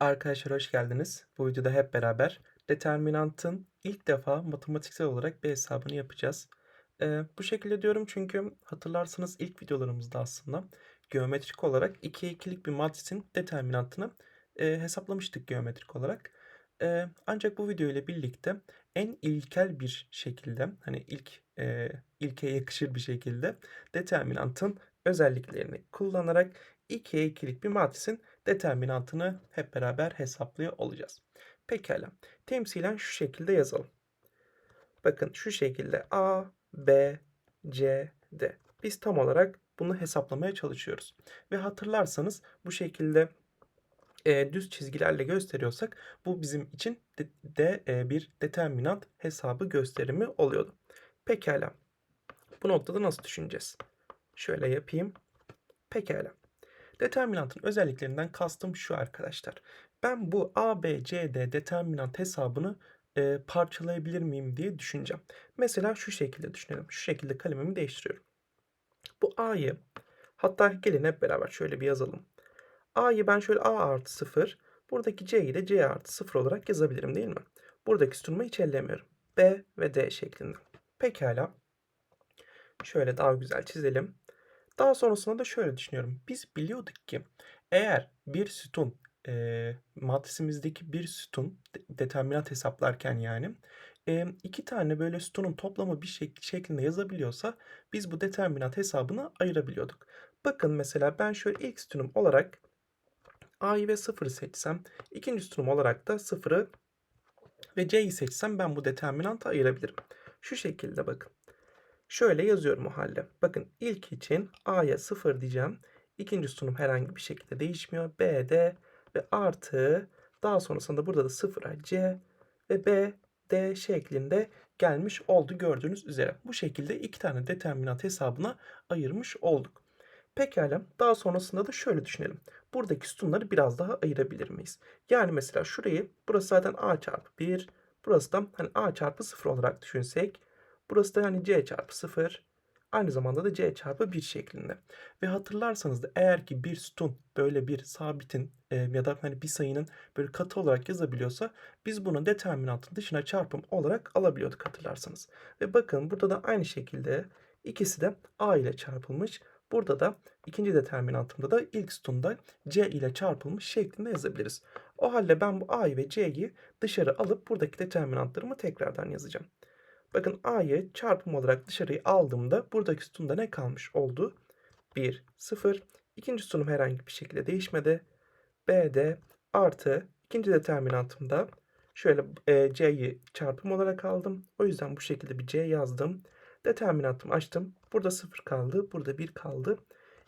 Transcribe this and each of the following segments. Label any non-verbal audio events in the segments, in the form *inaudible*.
Arkadaşlar hoş geldiniz. Bu videoda hep beraber determinantın ilk defa matematiksel olarak bir hesabını yapacağız. Eee, bu şekilde diyorum çünkü hatırlarsanız ilk videolarımızda aslında geometrik olarak 2'ye 2'lik bir matrisin determinantını eee, hesaplamıştık geometrik olarak. Eee, ancak bu video ile birlikte en ilkel bir şekilde hani ilk eee ilke yakışır bir şekilde determinantın özelliklerini kullanarak 2'ye 2'lik bir matrisin determinantını hep beraber hesaplıyor olacağız. Pekala. Temsilen şu şekilde yazalım. Bakın şu şekilde A, B, C, D. Biz tam olarak bunu hesaplamaya çalışıyoruz. Ve hatırlarsanız bu şekilde e, düz çizgilerle gösteriyorsak bu bizim için de, de e, bir determinant hesabı gösterimi oluyordu. Pekala. Bu noktada nasıl düşüneceğiz? Şöyle yapayım. Pekala. Determinantın özelliklerinden kastım şu arkadaşlar. Ben bu A, B, C, D determinant hesabını e, parçalayabilir miyim diye düşüneceğim. Mesela şu şekilde düşünelim. Şu şekilde kalemimi değiştiriyorum. Bu A'yı hatta gelin hep beraber şöyle bir yazalım. A'yı ben şöyle A artı 0, buradaki C'yi de C artı 0 olarak yazabilirim değil mi? Buradaki sütunumu hiç ellemiyorum. B ve D şeklinde. Pekala. Şöyle daha güzel çizelim. Daha sonrasında da şöyle düşünüyorum. Biz biliyorduk ki eğer bir sütun e, matrisimizdeki bir sütun de, determinant hesaplarken yani e, iki tane böyle sütunun toplamı bir şek şeklinde yazabiliyorsa biz bu determinant hesabını ayırabiliyorduk. Bakın mesela ben şöyle ilk sütunum olarak A'yı ve 0'ı seçsem ikinci sütunum olarak da 0'ı ve C'yi seçsem ben bu determinantı ayırabilirim. Şu şekilde bakın. Şöyle yazıyorum o halde. Bakın ilk için A'ya 0 diyeceğim. İkinci sütunum herhangi bir şekilde değişmiyor. B, ve artı daha sonrasında burada da 0'a C ve B, D şeklinde gelmiş oldu gördüğünüz üzere. Bu şekilde iki tane determinant hesabına ayırmış olduk. Pekala daha sonrasında da şöyle düşünelim. Buradaki sütunları biraz daha ayırabilir miyiz? Yani mesela şurayı burası zaten A çarpı 1 burası da hani A çarpı 0 olarak düşünsek Burası da hani c çarpı 0. Aynı zamanda da c çarpı 1 şeklinde. Ve hatırlarsanız da eğer ki bir sütun böyle bir sabitin e, ya da hani bir sayının böyle katı olarak yazabiliyorsa biz bunu determinantın dışına çarpım olarak alabiliyorduk hatırlarsanız. Ve bakın burada da aynı şekilde ikisi de a ile çarpılmış. Burada da ikinci determinantımda da ilk sütunda c ile çarpılmış şeklinde yazabiliriz. O halde ben bu a'yı ve c'yi dışarı alıp buradaki determinantlarımı tekrardan yazacağım. Bakın A'yı çarpım olarak dışarıya aldığımda buradaki sütunda ne kalmış oldu? 1, 0. İkinci sütunum herhangi bir şekilde değişmedi. B'de artı ikinci determinantımda şöyle e, C'yi çarpım olarak aldım. O yüzden bu şekilde bir C yazdım. Determinantımı açtım. Burada 0 kaldı. Burada 1 kaldı.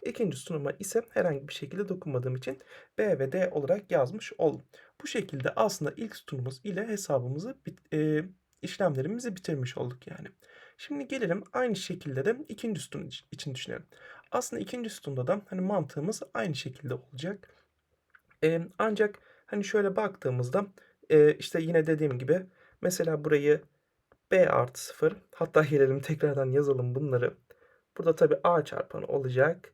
İkinci sütunuma ise herhangi bir şekilde dokunmadığım için B ve D olarak yazmış oldum. Bu şekilde aslında ilk sütunumuz ile hesabımızı bit, e, işlemlerimizi bitirmiş olduk yani. Şimdi gelelim aynı şekilde de ikinci sütun için düşünelim. Aslında ikinci sütunda da hani mantığımız aynı şekilde olacak. Ee, ancak hani şöyle baktığımızda e, işte yine dediğim gibi mesela burayı b artı 0 hatta gelelim tekrardan yazalım bunları. Burada tabi a çarpanı olacak.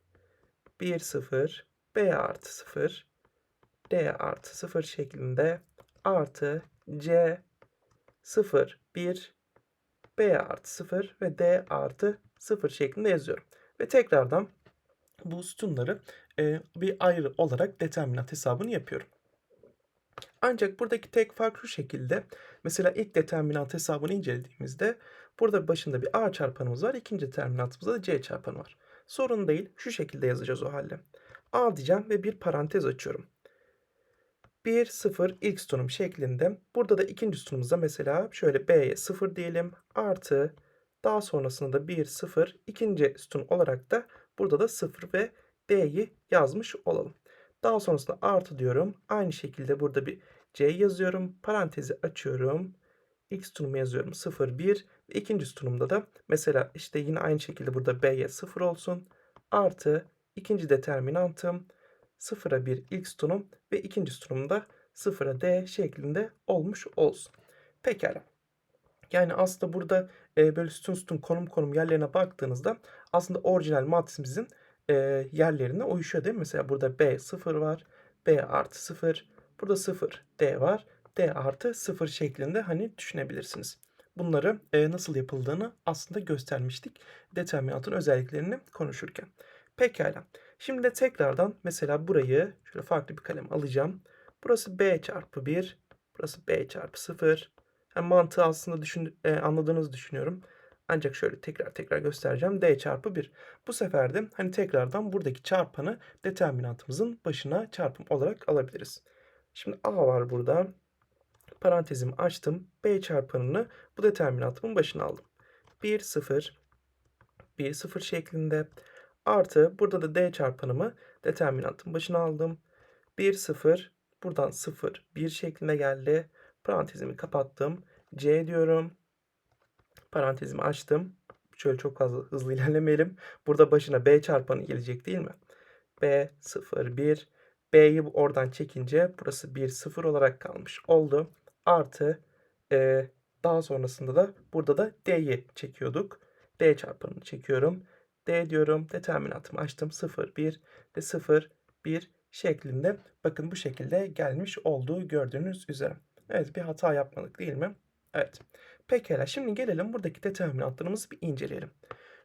1 0 b artı 0 d artı 0 şeklinde artı c 0, 1, B artı 0 ve D artı 0 şeklinde yazıyorum. Ve tekrardan bu sütunları e, bir ayrı olarak determinant hesabını yapıyorum. Ancak buradaki tek fark şu şekilde. Mesela ilk determinant hesabını incelediğimizde burada başında bir A çarpanımız var. ikinci determinantımızda da C çarpanı var. Sorun değil. Şu şekilde yazacağız o halde. A diyeceğim ve bir parantez açıyorum. 1, 0 ilk sütunum şeklinde. Burada da ikinci sütunumuzda mesela şöyle B'ye 0 diyelim. Artı daha sonrasında da 1, 0 ikinci sütun olarak da burada da 0 ve D'yi yazmış olalım. Daha sonrasında artı diyorum. Aynı şekilde burada bir C yazıyorum. Parantezi açıyorum. İlk sütunumu yazıyorum 0, 1. Ve ikinci sütunumda da mesela işte yine aynı şekilde burada B'ye 0 olsun. Artı ikinci determinantım 0'a 1 ilk sütunum ve ikinci sütunumda 0'a D şeklinde olmuş olsun. Pekala. Yani aslında burada e, böyle sütun sütun konum konum yerlerine baktığınızda aslında orijinal matrisimizin e, yerlerine uyuşuyor değil mi? Mesela burada B 0 var. B artı 0. Burada 0 D var. D artı 0 şeklinde hani düşünebilirsiniz. Bunları e, nasıl yapıldığını aslında göstermiştik determinantın özelliklerini konuşurken. Pekala. Şimdi de tekrardan mesela burayı şöyle farklı bir kalem alacağım. Burası B çarpı 1. Burası B çarpı 0. Yani mantığı aslında düşün, e, anladığınızı düşünüyorum. Ancak şöyle tekrar tekrar göstereceğim. D çarpı 1. Bu sefer de hani tekrardan buradaki çarpanı determinantımızın başına çarpım olarak alabiliriz. Şimdi A var burada. Parantezimi açtım. B çarpanını bu determinantımın başına aldım. 1, 0, 1, 0 şeklinde. Artı burada da D çarpanımı determinantın başına aldım. 1, 0, buradan 0, 1 şeklinde geldi. Parantezimi kapattım. C diyorum. Parantezimi açtım. Şöyle çok fazla hızlı *laughs* ilerlemeyelim. Burada başına B çarpanı gelecek değil mi? B 0 1 B'yi oradan çekince burası 1 0 olarak kalmış oldu. Artı e, daha sonrasında da burada da D'yi çekiyorduk. D çarpanını çekiyorum. D diyorum. Determinantımı açtım. 0 1 ve 0 1 şeklinde bakın bu şekilde gelmiş olduğu gördüğünüz üzere. Evet bir hata yapmadık değil mi? Evet. Pekala şimdi gelelim buradaki determinantlarımızı bir inceleyelim.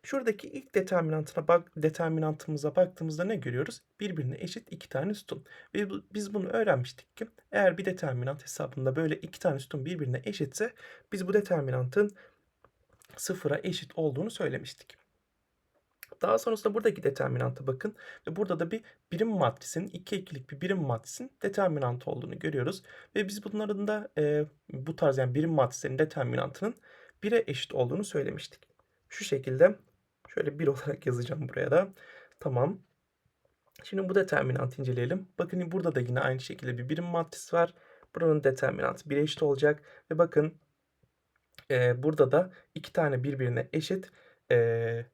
Şuradaki ilk determinantına bak, determinantımıza baktığımızda ne görüyoruz? Birbirine eşit iki tane sütun. Ve biz bunu öğrenmiştik ki eğer bir determinant hesabında böyle iki tane sütun birbirine eşitse biz bu determinantın sıfıra eşit olduğunu söylemiştik. Daha sonrasında buradaki determinanta bakın ve burada da bir birim matrisinin iki ikilik bir birim matrisinin determinantı olduğunu görüyoruz. Ve biz bunların da e, bu tarz yani birim matrislerin determinantının 1'e eşit olduğunu söylemiştik. Şu şekilde şöyle 1 *laughs* olarak yazacağım buraya da. Tamam. Şimdi bu determinantı inceleyelim. Bakın burada da yine aynı şekilde bir birim matris var. Buranın determinantı 1'e eşit olacak. Ve bakın e, burada da iki tane birbirine eşit e,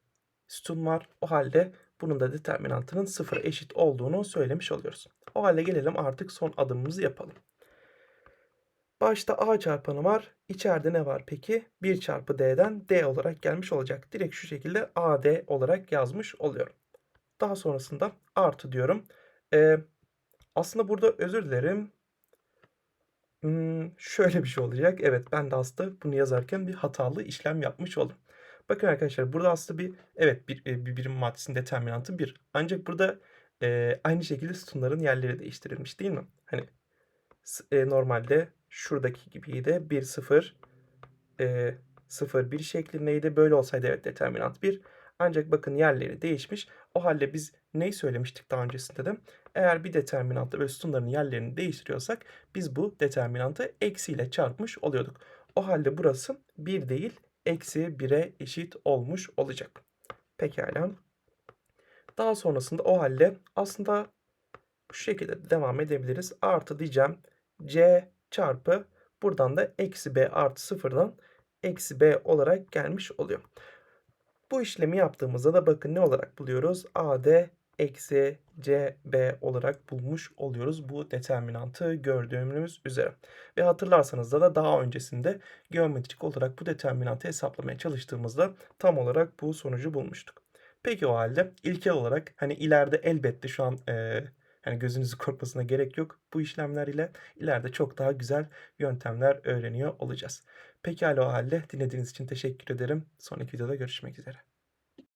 sütun var. O halde bunun da determinantının sıfıra eşit olduğunu söylemiş oluyoruz. O halde gelelim artık son adımımızı yapalım. Başta A çarpanı var. İçeride ne var peki? 1 çarpı D'den D olarak gelmiş olacak. Direkt şu şekilde AD olarak yazmış oluyorum. Daha sonrasında artı diyorum. Ee, aslında burada özür dilerim. Hmm, şöyle bir şey olacak. Evet ben de aslında bunu yazarken bir hatalı işlem yapmış oldum. Bakın arkadaşlar burada aslında bir evet bir, e, bir birim maddesinin determinantı 1. Ancak burada e, aynı şekilde sütunların yerleri değiştirilmiş değil mi? Hani e, normalde şuradaki gibiydi. 1 0 e, 0 1 şeklindeydi. Böyle olsaydı evet determinant 1. Ancak bakın yerleri değişmiş. O halde biz neyi söylemiştik daha öncesinde de? Eğer bir determinantla ve sütunların yerlerini değiştiriyorsak biz bu determinantı eksiyle çarpmış oluyorduk. O halde burası 1 değil eksi 1'e eşit olmuş olacak. Pekala. Daha sonrasında o halde aslında şu şekilde devam edebiliriz. Artı diyeceğim c çarpı buradan da eksi b artı sıfırdan eksi b olarak gelmiş oluyor. Bu işlemi yaptığımızda da bakın ne olarak buluyoruz? AD eksi CB olarak bulmuş oluyoruz bu determinantı gördüğümüz üzere. Ve hatırlarsanız da, da daha öncesinde geometrik olarak bu determinantı hesaplamaya çalıştığımızda tam olarak bu sonucu bulmuştuk. Peki o halde ilkel olarak hani ileride elbette şu an e, hani gözünüzü *laughs* korkmasına gerek yok. Bu işlemler ile ileride çok daha güzel yöntemler öğreniyor olacağız. Pekala o halde dinlediğiniz için teşekkür ederim. Sonraki videoda görüşmek üzere.